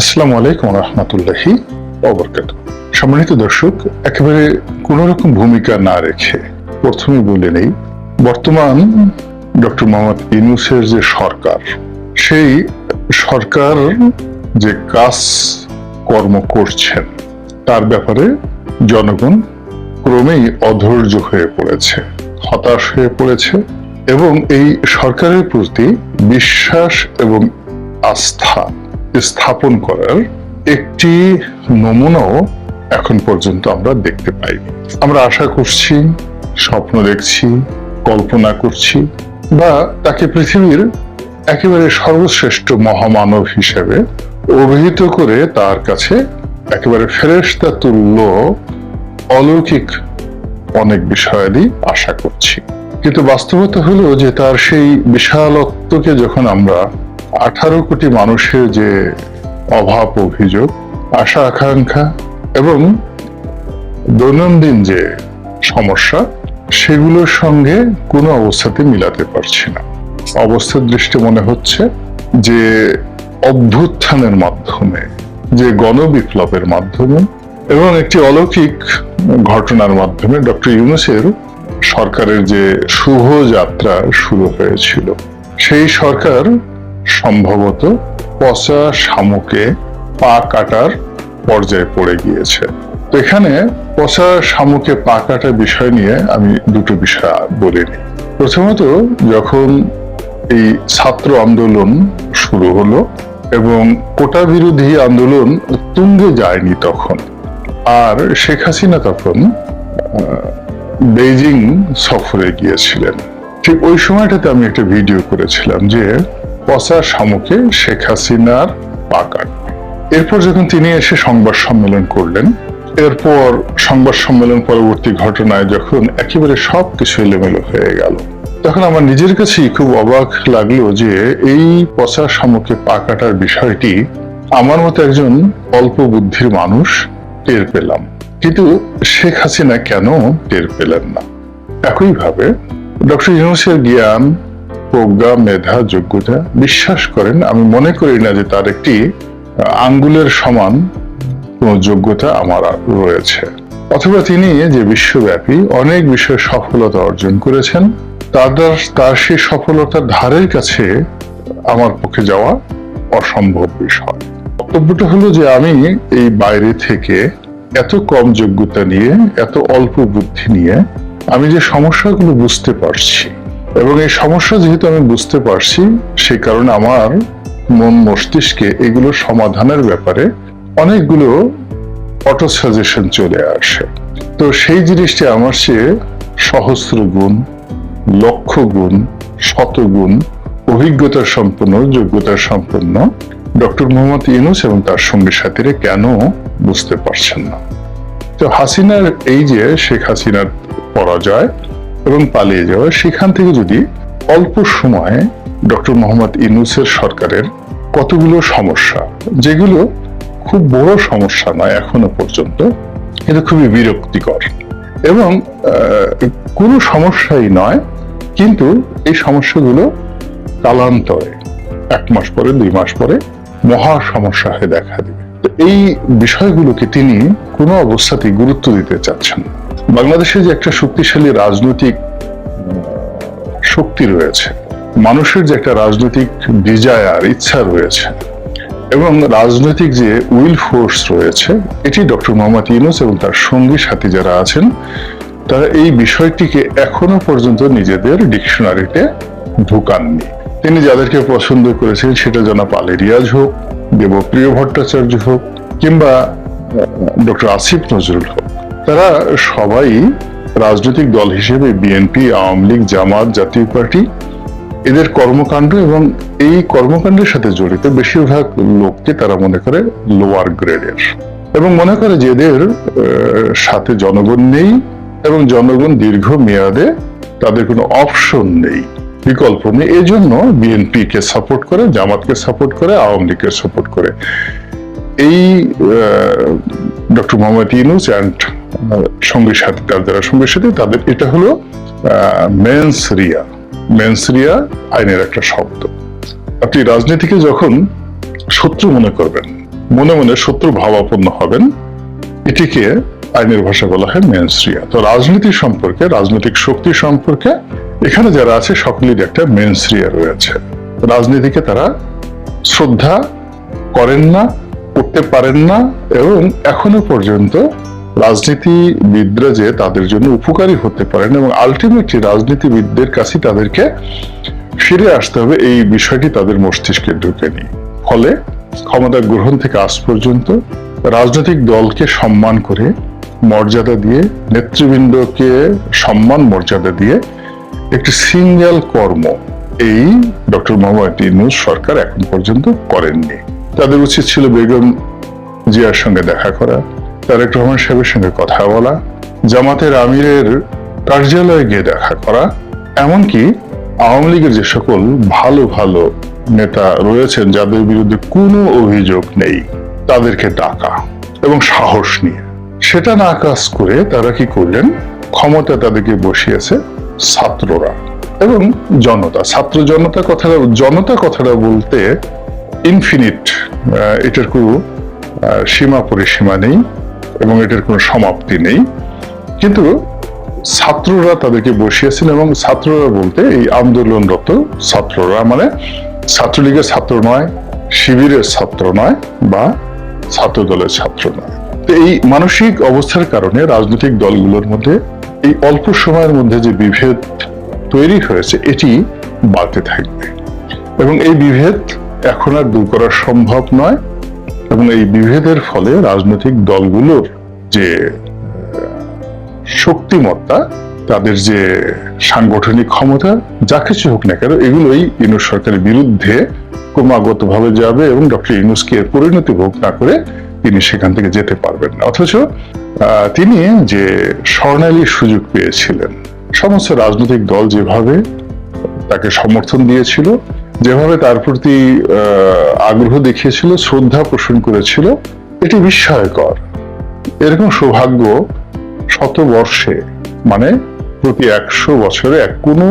আসসালামু আলাইকুম রহমতুল্লাহি অবরকাত সম্মানিত দর্শক, একেবারে কোন রকম ভূমিকা না রেখে প্রথমে বলে নেই, বর্তমান ডক্টর মোহাম্মদ ইউনুসের যে সরকার, সেই সরকার যে কাজ কর্ম করছেন, তার ব্যাপারে জনগণ ক্রমেই অধৈর্য হয়ে পড়েছে, হতাশ হয়ে পড়েছে এবং এই সরকারের প্রতি বিশ্বাস এবং আস্থা স্থাপন করার একটি নমুনাও এখন পর্যন্ত আমরা দেখতে পাইনি। আমরা আশা করছি, স্বপ্ন দেখছি, কল্পনা করছি বা তাকে পৃথিবীর একেবারে সর্বশ্রেষ্ঠ মহামানব হিসেবে অভিহিত করে তার কাছে একেবারে ফেরেস্তা তুল্য অলৌকিক অনেক বিষয়াদি আশা করছি। কিন্তু বাস্তবতা হলো যে তার সেই বিশালত্বকে যখন আমরা আঠারো কোটি মানুষের যে অভাব অভিযোগ, আশা আকাঙ্ক্ষা এবং দৈনন্দিন যে সমস্যা, সেগুলোর সঙ্গে কোনো অবস্থাতে মিলাতে পারছি না। অবস্থার দৃষ্টি মনে হচ্ছে যে অভ্যুত্থানের মাধ্যমে, যে গণবিপ্লবের মাধ্যমে এবং একটি অলৌকিক ঘটনার মাধ্যমে ডক্টর ইউনুসের সরকারের যে শুভ যাত্রা শুরু হয়েছিল, সেই সরকার সম্ভবত পচা শামুকে পা কাটার পর্যায়ে পড়ে গিয়েছে। তো এখানে পচা শামুকে পা কাটার বিষয় নিয়ে আমি দুটো বিষয় বলে নিই প্রথমত, যখন এই ছাত্র আন্দোলন শুরু হলো এবং কোটা বিরোধী আন্দোলন তুঙ্গে যায়নি তখন, আর শেখ হাসিনা তখন বেইজিং সফরে গিয়েছিলেন। ঠিক ওই সময়টাতে আমি একটা ভিডিও করেছিলাম যে পচা শামুকে শেখ হাসিনার পা কাটবে এরপর যখন তিনি এসে সংবাদ সম্মেলন করলেন, এরপর সংবাদ সম্মেলন পরবর্তী ঘটনায় যখন একেবারে সব কিছু এলোমেলো হয়ে গেল, তখন আমার নিজের কাছেই খুব অবাক লাগল যে এই পচা শামুকে পা কাটার বিষয়টি আমার মতো একজন অল্প বুদ্ধির মানুষ টের পেলাম। কিন্তু শেখ হাসিনা কেন টের পেলেন না? একইভাবে ডক্টর ইউনুসের জ্ঞান প্রজ্ঞা, মেধা, যোগ্যতা। বিশ্বাস করেন, আমি মনে করি না যে তার একটি আঙ্গুলের সমান কোনো যোগ্যতা আমার রয়েছে। অথবা তিনি যে বিশ্বব্যাপী অনেক বিষয়ে সফলতা অর্জন করেছেন, তার তার সেই সফলতার ধারের কাছে আমার পক্ষে যাওয়া অসম্ভব বিষয়। বক্তব্যটা হলো যে আমি এই বাইরে থেকে এত কম যোগ্যতা নিয়ে, এত অল্প বুদ্ধি নিয়ে আমি যে সমস্যাগুলো বুঝতে পারছি এবং এই সমস্যা যেহেতু আমি বুঝতে পারছি, সেই কারণে আমার মন মস্তিষ্কে এগুলো সমাধানের ব্যাপারে অনেকগুলো অটো সাজেশন চলে আসে। তো সেই জিনিসটি আমার চেয়ে সহস্র গুণ, লক্ষ গুণ, শত গুণ, অভিজ্ঞতা সম্পন্ন, যোগ্যতা সম্পন্ন ডক্টর মোহাম্মদ ইউনুস এবং তার সঙ্গী সাথীরা কেন বুঝতে পারছেন না? তো হাসিনার এই যে শেখ হাসিনার পরাজয় এবং পালিয়ে যাওয়া, সেখান থেকে যদি অল্প সময়ে ডক্টর মোহাম্মদ ইউনুসের সরকারের কতগুলো সমস্যা, যেগুলো খুব বড় সমস্যা নয় এখনও পর্যন্ত কিন্তু খুবই বিরক্তিকর। এবং কোনো সমস্যাই নয়, কিন্তু এই সমস্যাগুলো কালান্তরে, এক মাস পরে, দুই মাস পরে মহা সমস্যা হয়ে দেখা দেবে। এই বিষয়গুলোকে তিনি কোনো অবস্থাতেই গুরুত্ব দিতে চাচ্ছেন না। বাংলাদেশে যে একটা শক্তিশালী রাজনৈতিক শক্তি রয়েছে, মানুষের যে একটা রাজনৈতিক ডিজায়ার ইচ্ছা রয়েছে, এবং রাজনৈতিক যে উইল ফোর্স রয়েছে, এটি ডক্টর মোহাম্মদ ইউনুস এবং তার সঙ্গী সাথী যারা আছেন, তারা এই বিষয়টিকে এখনও পর্যন্ত নিজেদের ডিকশনারিতে ঢুকাননি। তিনি যাদেরকে পছন্দ করেছেন সেটা জনাব আলী রিয়াজ হোক, দেবপ্রিয় ভট্টাচার্য হোক, কিংবা ডক্টর আসিফ নজরুল হোক। তারা সবাই রাজনৈতিক দল হিসেবে বিএনপি আওয়ামী লীগ, জামাত, জাতীয় পার্টি, এদের কর্মকাণ্ড এবং এই কর্মকাণ্ডের সাথে জড়িত বেশিরভাগ লোককে তারা মনে করে লোয়ার গ্রেডের এবং মনে করে যে এদের সাথে জনগণ নেই এবং জনগণ দীর্ঘ মেয়াদে তাদের কোনো অপশন নেই, বিকল্প নেই। এই জন্য বিএনপি কে সাপোর্ট করে, জামাতকে সাপোর্ট করে, আওয়ামী লীগকে সাপোর্ট করে। এই ডক্টর মোহাম্মদ ইউনুস অ্যান্ড সঙ্গী সাথী তার যারা সঙ্গী সাথী, তাদের এটা হলো মেন্স রিয়া মেন্স রিয়া আইনের একটা শব্দ। আপনি রাজনীতিকে যখন শত্রু মনে করবেন, মনে মনে শত্রু ভাবাপন্ন হবেন, এটিকে আইনের ভাষা বলা হয় মেনস্ট্রিয়া তো রাজনীতি সম্পর্কে, রাজনৈতিক শক্তি সম্পর্কে এখানে যারা আছে, সকলেরই একটা মেনস্ট্রিয়া রয়েছে। রাজনীতিকে তারা শ্রদ্ধা করেন না, করতে পারেন না, এবং এখনও পর্যন্ত রাজনীতিবিদরা যে তাদের জন্য উপকারী হতে পারেন এবং আলটিমেটলি রাজনীতিবিদদের কাছে তাদেরকে ফিরে আসতে হবে, এই বিষয়টি তাদের মস্তিষ্কে ঢুকেনি। ফলে ক্ষমতা গ্রহণ থেকে আজ পর্যন্ত রাজনৈতিক দলকে সম্মান করে, মর্যাদা দিয়ে, নেতৃবৃন্দকে সম্মান মর্যাদা দিয়ে একটি সিঙ্গেল কর্ম এই ডক্টর মোহাম্মদ ইউনূস সরকার এখন পর্যন্ত করেননি। তাদের উচিত ছিল বেগম জিয়ার সঙ্গে দেখা করা তারেক রহমান সাহেবের সঙ্গে কথা বলা, জামাতের আমিরের কার্যালয়ে গিয়ে দেখা করা, এমনকি আওয়ামী লীগের যে সকল ভালো ভালো নেতা রয়েছেন, যাদের বিরুদ্ধে কোনো অভিযোগ নেই, তাদেরকে ডাকা এবং সাহস নিয়ে। সেটা না কাজ করে তারা কি করলেন? ক্ষমতা তাদেরকে বসিয়েছে ছাত্ররা এবং জনতা। ছাত্র জনতা কথাটা জনতা কথাটা বলতে ইনফিনিট এটার কোনো সীমা পরিসীমা নেই। এবং এটার কোনো সমাপ্তি নেই। কিন্তু ছাত্ররা তাদেরকে বসিয়েছেন এবং ছাত্ররা বলতে এই আন্দোলনরত ছাত্ররা মানে ছাত্রলীগের ছাত্র নয়, শিবিরের ছাত্র নয় বা ছাত্র দলের ছাত্র নয়। তো এই মানসিক অবস্থার কারণে রাজনৈতিক দলগুলোর মধ্যে এই অল্প সময়ের মধ্যে যে বিভেদ তৈরি হয়েছে, এটি বাড়তে থাকবে। এবং এই বিভেদ এখন আর দূর করা সম্ভব নয়। এবং এই বিভেদের ফলে রাজনৈতিক দলগুলোর যে শক্তিমত্তা, তাদের যে সাংগঠনিক ক্ষমতা, যা কিছু হোক না কেন, এগুলোই ইউনুস সরকারের বিরুদ্ধে ক্রমাগত ভাবে যাবে এবং ডক্টর ইউনুসকে পরিণতি ভোগ না করে তিনি সেখান থেকে যেতে পারবেন না। অথচ তিনি যে স্বর্ণালী সুযোগ পেয়েছিলেন, সমস্ত রাজনৈতিক দল যেভাবে তাকে সমর্থন দিয়েছিল যেভাবে তার প্রতি আগ্রহ দেখিয়েছিল, শ্রদ্ধা পোষণ করেছিল, এটি বিস্ময়কর। এরকম সৌভাগ্য শত বর্ষে মানে প্রতি একশো বছরে এক কোনো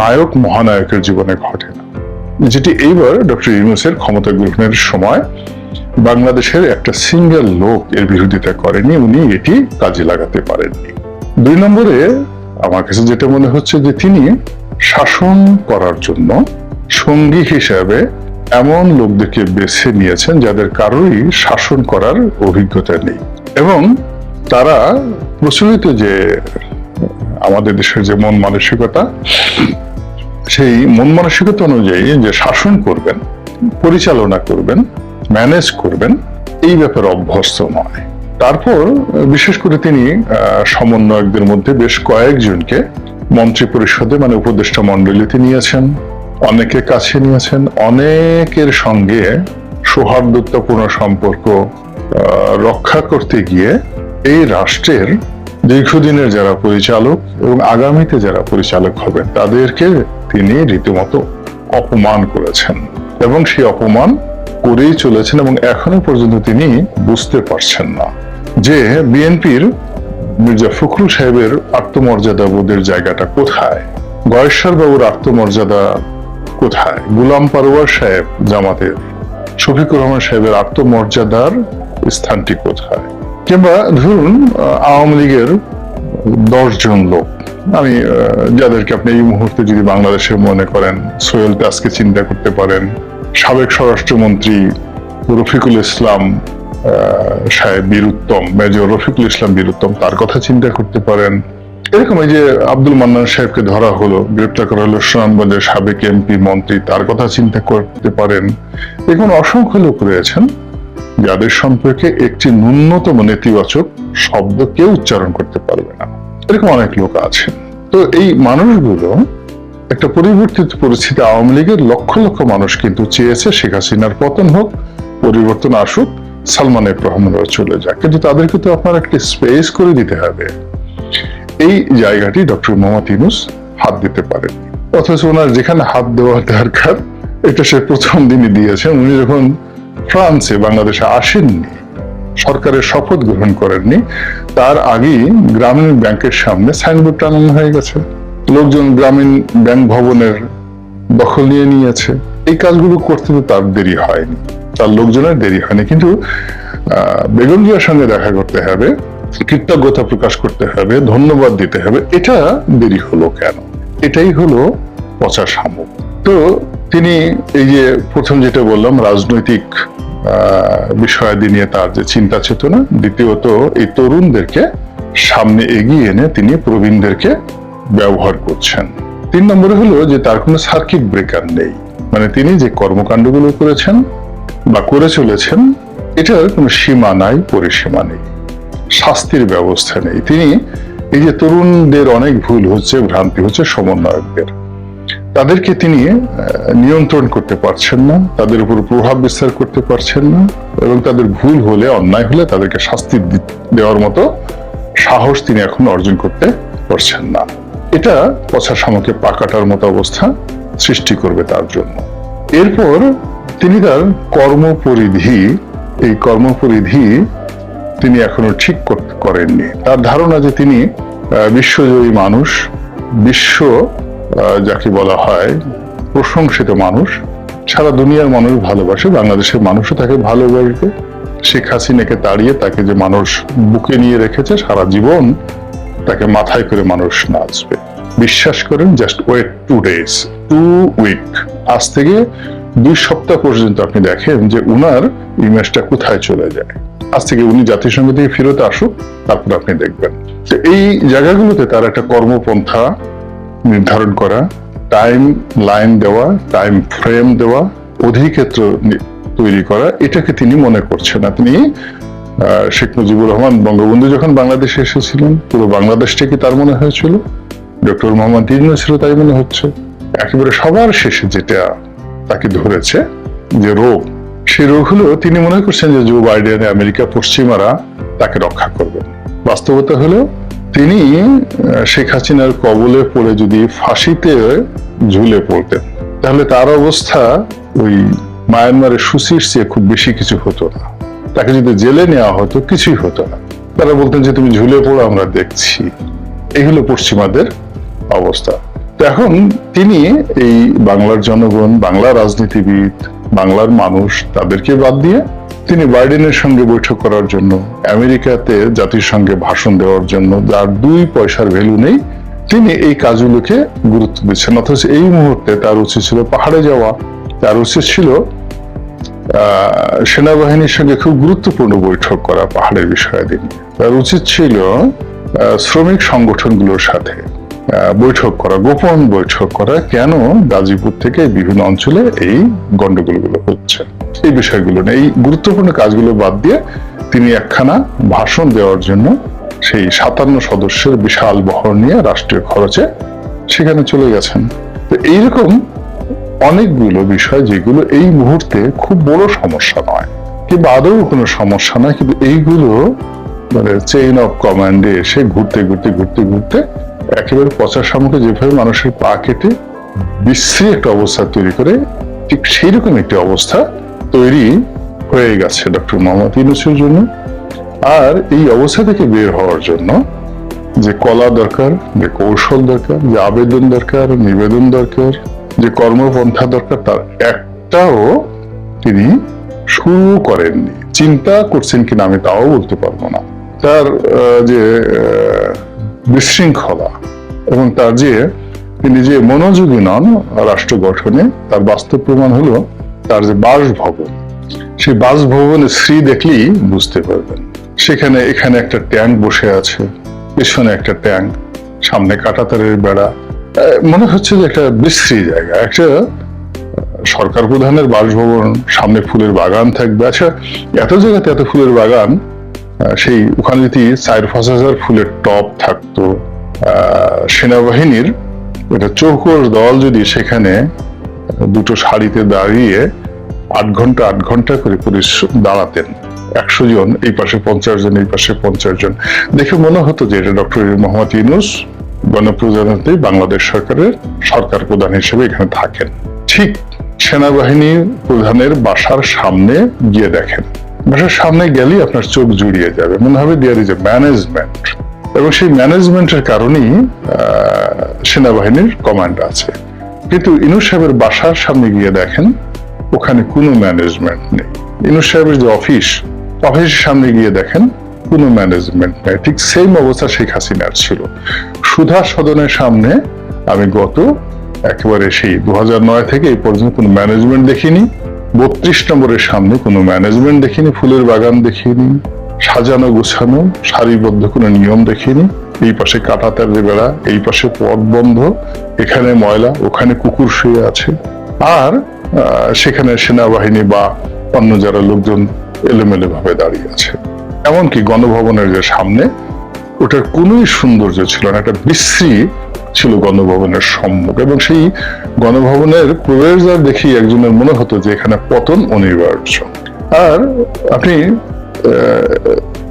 নায়ক মহানায়কের জীবনে ঘটে না। যেটি এইবার ডক্টর ইউনুসের ক্ষমতা গ্রহণের সময় বাংলাদেশের একটা সিঙ্গেল লোক এর বিরোধিতা করেনি, উনি এটি কাজে লাগাতে পারেননি। দুই নম্বরে আমার কাছে যেটা মনে হচ্ছে যে তিনি শাসন করার জন্য সঙ্গী হিসাবে এমন লোকদেরকে বেছে নিয়েছেন যাদের কারোরই শাসন করার অভিজ্ঞতা নেই। এবং তারা প্রচলিত যে আমাদের দেশের যে মন মানসিকতা, সেই মন মানসিকতা অনুযায়ী যে শাসন করবেন, পরিচালনা করবেন, ম্যানেজ করবেন, এই ব্যাপারে অভ্যস্ত নয়। তারপর বিশেষ করে তিনি সমন্বয়কদের মধ্যে বেশ কয়েকজনকে মন্ত্রী পরিষদে মানে উপদেষ্টা মন্ডলীতে নিয়েছেন। অনেকে কাছে নিয়েছেন, অনেকের সঙ্গে সৌহার্দ্যপূর্ণ সম্পর্ক রক্ষা করতে গিয়ে এই রাষ্ট্রের দীর্ঘদিনের যারা পরিচালক এবং আগামীতে যারা পরিচালক হবেন, তাদেরকে তিনি রীতিমতো অপমান করেছেন এবং সেই অপমান করেই চলেছেন এবং এখনও পর্যন্ত তিনি বুঝতে পারছেন না যে বিএনপির মির্জা ফখরুল সাহেবের আত্মমর্যাদা বোধের জায়গাটা কোথায়। গয়েশ্বর বাবুর আত্মমর্যাদা কোথায়? গুলাম পারোয়ার সাহেব জামাতের শফিকুর রহমান সাহেবের আত্মমর্যাদার স্থানটি কোথায়? কিংবা ধরুন আওয়ামী লীগের দশজন লোক। আমি যাদেরকে আপনি এই মুহূর্তে যদি বাংলাদেশে মনে করেন সোহেল দাসকে চিন্তা করতে পারেন, সাবেক স্বরাষ্ট্রমন্ত্রী রফিকুল ইসলাম সাহেব বীরুত্তম, মেজর রফিকুল ইসলাম বীরুত্তম, তার কথা চিন্তা করতে পারেন এরকম এই যে আব্দুল মান্নান সাহেবকে ধরা হলো, গ্রেপ্তার করা হলো, সুনামগঞ্জের সাবেক এমপি মন্ত্রী, তার কথা চিন্তা করতে পারেন। এরকম অসংখ্য লোক রয়েছেন যাদের সম্পর্কে একটি ন্যূনতম নেতিবাচক শব্দ কেউ উচ্চারণ করতে পারবে না। এরকম অনেক লোক আছেন তো এই মানুষগুলো একটা পরিবর্তিত পরিস্থিতি আওয়ামী লীগের লক্ষ লক্ষ মানুষ কিন্তু চেয়েছে শেখ হাসিনার পতন হোক, পরিবর্তন আসুক, সালমান এফ চলে যাক। কিন্তু তাদেরকে তো আপনার একটা স্পেস করে দিতে হবে। এই জায়গাটি ডক্টর মোহাম্মদ ইউনুস হাত দিতে পারেন। অথচ ওনার যেখানে হাত দেওয়ার দরকার, এটা সে প্রথম দিনই দিয়েছেন। উনি যখন ফ্রান্সে, বাংলাদেশে আসেননি, সরকারের শপথ গ্রহণ করেননি, তার আগেই গ্রামীণ ব্যাংকের সামনে সাইনবোর্ড টানানো হয়ে গেছে। লোকজন গ্রামীণ ব্যাংক ভবনের দখল নিয়ে নিয়েছে। এই কাজগুলো করতে তো তার দেরি হয়নি, তার লোকজনের দেরি হয়নি। কিন্তু বেগম জিয়ার সঙ্গে দেখা করতে হবে। কৃতজ্ঞতা প্রকাশ করতে হবে, ধন্যবাদ দিতে হবে। এটা দেরি হলো কেন? এটাই হলো পচা শামুক। তো তিনি এই যে প্রথম যেটা বললাম, রাজনৈতিক বিষয়াদি নিয়ে তার যে চিন্তা চেতনা, দ্বিতীয়ত এই তরুণদেরকে সামনে এগিয়ে এনে তিনি প্রবীণদেরকে ব্যবহার করছেন। তিন নম্বরে হলো যে তার কোনো সার্কিট ব্রেকার নেই। মানে তিনি যে কর্মকাণ্ডগুলো করেছেন বা করে চলেছেন, এটার কোনো সীমা নাই, পরিসীমা নেই। শাস্তির ব্যবস্থা নেই। তিনি এই যে তরুণদের অনেক ভুল হচ্ছে, ভ্রান্তি হচ্ছে সমন্বয়কদের। তাদেরকে তিনি নিয়ন্ত্রণ করতে পারছেন না, তাদের উপর প্রভাব বিস্তার করতে পারছেন না এবং তাদের ভুল হলে, অন্যায় হলে তাদেরকে শাস্তি দেওয়ার মতো সাহস তিনি এখন অর্জন করতে পারছেন না। এটা পচা শামুকে পাকাটার মতো অবস্থা সৃষ্টি করবে তার জন্য। এরপর তিনি তার কর্মপরিধি, এই কর্মপরিধি তিনি এখনও ঠিক করেননি। তার ধারণা যে তিনি বিশ্বজয়ী মানুষ, বিশ্ব যাকে বলা হয় প্রশংসিত মানুষ, সারা দুনিয়ার মানুষ ভালোবাসে, বাংলাদেশের মানুষও তাকে ভালোবাসবে। শেখ হাসিনাকে তাড়িয়ে তাকে যে মানুষ বুকে নিয়ে রেখেছে, সারা জীবন তাকে মাথায় করে মানুষ নাচবে। বিশ্বাস করেন just wait two days two week আজ থেকে দুই সপ্তাহ পর্যন্ত আপনি দেখেন যে উনার ইমেজটা কোথায় চলে যায়। আজ থেকে উনি জাতিসংঘ থেকে ফেরত আসুক, তারপর আপনি দেখবেন। তো এই জায়গাগুলোতে তার একটা কর্মপন্থা নির্ধারণ করা টাইম লাইন দেওয়া টাইম ফ্রেম দেওয়া, অধিক্ষেত্র তৈরি করা, এটাকে তিনি মনে করছেন। না তিনি শেখ মুজিবুর রহমান বঙ্গবন্ধু যখন বাংলাদেশে এসেছিলেন, পুরো বাংলাদেশটা কি তার মনে হয়েছিল? ডক্টর মোহাম্মদ ইউনুসেরও তাই মনে হচ্ছে। একেবারে সবার শেষে যেটা তাকে ধরেছে, যে রোগ সেই রোগ হলো তিনি মনে করছেন যে জো বাইডেন আমেরিকা পশ্চিমারা তাকে রক্ষা করবেন বাস্তবতা হলো তিনি শেখ হাসিনার কবলে পড়ে যদি ফাঁসিতে ঝুলে পড়তেন, তাহলে তার অবস্থা ওই মায়ানমারের সুশির চেয়ে খুব বেশি কিছু হতো না। তাকে যদি জেলে নেওয়া হতো, কিছুই হতো না। তারা বলতেন যে, তুমি ঝুলে পড়ো, আমরা দেখছি। এই হলো পশ্চিমাদের অবস্থা। তো এখন তিনি এই বাংলার জনগণ, বাংলার রাজনীতিবিদ বাংলার মানুষ তাদেরকে বাদ দিয়ে তিনি বাইডেনের সঙ্গে বৈঠক করার জন্য আমেরিকাতে জাতিসংঘে ভাষণ দেওয়ার জন্য যার দুই পয়সার ভ্যালু নেই, তিনি এই কাজগুলোকে গুরুত্ব দিচ্ছেন। অথচ এই মুহূর্তে তার উচিত ছিল পাহাড়ে যাওয়া। তার উচিত ছিল সেনাবাহিনীর সঙ্গে খুব গুরুত্বপূর্ণ বৈঠক করা পাহাড়ের বিষয়াদি তার উচিত ছিল শ্রমিক সংগঠনগুলোর সাথে বৈঠক করা, গোপন বৈঠক করা, কেন গাজীপুর থেকে বিভিন্ন অঞ্চলে এই গন্ডগোলগুলো হচ্ছে? এই বিষয়গুলো নিয়ে, এই গুরুত্বপূর্ণ কাজগুলো বাদ দিয়ে তিনি একখানা ভাষণ দেওয়ার জন্য সেই সাতান্ন সদস্যের বিশাল বহর নিয়ে রাষ্ট্রীয় খরচে সেখানে চলে গেছেন। তো এইরকম অনেকগুলো বিষয় যেগুলো এই মুহূর্তে খুব বড় সমস্যা নয়, কিংবা আদৌ কোনো সমস্যা নয়, কিন্তু এইগুলো মানে চেইন অফ কমান্ডে এসে ঘুরতে ঘুরতে ঘুরতে ঘুরতে একেবারে পচা সামুকে যেভাবে মানুষের পা কেটে বিশ্রী একটা অবস্থা তৈরি করে, ঠিক সেই রকম একটি অবস্থা তৈরি হয়ে গেছে ডক্টর মোহাম্মদ ইউনুসের জন্য। আর এই অবস্থা থেকে বের হওয়ার জন্য যে কলা দরকার, যে কৌশল দরকার, যে আবেদন দরকার, নিবেদন দরকার, যে কর্মপন্থা দরকার, তার একটাও তিনি শুরু করেননি। চিন্তা করছেন কিনা আমি তাও বলতে পারব না। তার যে বিশৃঙ্খলা এবং তার যে তিনি যে মনোযোগী নন রাষ্ট্র গঠনে, তার বাস্তব প্রমাণ হলো তার যে বাসভবন। সেই বাসভবনের শ্রী দেখলেই বুঝতে পারবেন, সেখানে, এখানে একটা ট্যাঙ্ক বসে আছে, পেছনে একটা ট্যাঙ্ক, সামনে কাটাতারের বেড়া। মনে হচ্ছে যে একটা বিশ্রী জায়গা, একটা সরকার প্রধানের বাসভবন, সামনে ফুলের বাগান থাকবে। আচ্ছা এত জায়গাতে এত ফুলের বাগান সেই ওখানে যদি চার পাঁচ ফুলের টপ থাকতো সেনাবাহিনীর একটা চৌকোর দল যদি সেখানে দুটো শাড়িতে দাঁড়িয়ে আট ঘণ্টা আট ঘণ্টা করে পরিশ্রম দাঁড়াতেন। একশো জন, এই পাশে পঞ্চাশ জন, এই পাশে পঞ্চাশ জন। দেখে মনে হতো যে এটা ডক্টর মোহাম্মদ ইউনুস গণপ্রজাতন্ত্রী বাংলাদেশ সরকারের সরকার প্রধান হিসেবে এখানে থাকেন। ঠিক সেনাবাহিনী প্রধানের বাসার সামনে গিয়ে দেখেন। বাসার সামনে গেলেই আপনার চোখ জুড়িয়ে যাবে। মনে হবে দেয়ার ইজ এ ম্যানেজমেন্ট এবং সেই ম্যানেজমেন্টের কারণেই সেনাবাহিনীর কমান্ড আছে। কিন্তু ইনু সাহেবের বাসার সামনে গিয়ে দেখেন, ওখানে কোনো ম্যানেজমেন্ট নেই। ইনুস সাহেবের যে অফিস অফিসের সামনে গিয়ে দেখেন, কোনো ম্যানেজমেন্ট নেই। ঠিক সেম অবস্থা শেখ হাসিনার ছিল। সুধা সদনের সামনে আমি গত একেবারে সেই দু থেকে এই পর্যন্ত কোনো ম্যানেজমেন্ট দেখিনি। বত্রিশ নম্বরের সামনে কোনো ম্যানেজমেন্ট দেখিনি, ফুলের বাগান দেখিনি, সাজানো গোছানো, সারিবদ্ধ কোনো নিয়ম দেখিনি, এই পাশে কাঁটাতার বেড়া, এই পাশে পথ বন্ধ, এখানে ময়লা, ওখানে কুকুর শুয়ে আছে। আর সেখানে সেনাবাহিনী বা অন্য যারা লোকজন এলোমেলো ভাবে দাঁড়িয়ে আছে। এমনকি গণভবনের যে সামনে, ওটার কোনোই সৌন্দর্য ছিল না, একটা বিশ্রী ছিল গণভবনের সম্মুখ এবং সেই গণভবনের প্রবেশদ্বার দেখি একজনের মনে হতো যে এখানে পতন অনিবার্য। আর আপনি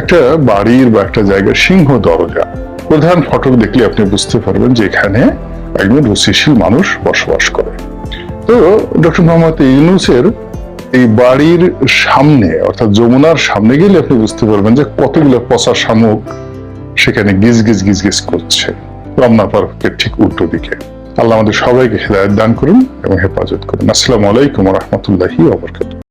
একটা বাড়ির বা একটা জায়গার সিংহ দরজা, প্রধান ফটক দেখলে আপনি বুঝতে পারবেন যে এখানে একজন রুচিশীল মানুষ বসবাস করে। তো ডক্টর মোহাম্মদ ইউনুসের এই বাড়ির সামনে, অর্থাৎ যমুনার সামনে গেলে আপনি বুঝতে পারবেন যে কতগুলো পচা শামুক সেখানে গিজ গিজ গিজ গিজ করছে। রমনা পার্কের ঠিক উল্টো দিকে। আল্লাহ আমাদের সবাইকে হেদায়ত দান করুন এবং হেফাজত করুন। আসসালামু আলাইকুম রহমতুল্লাহি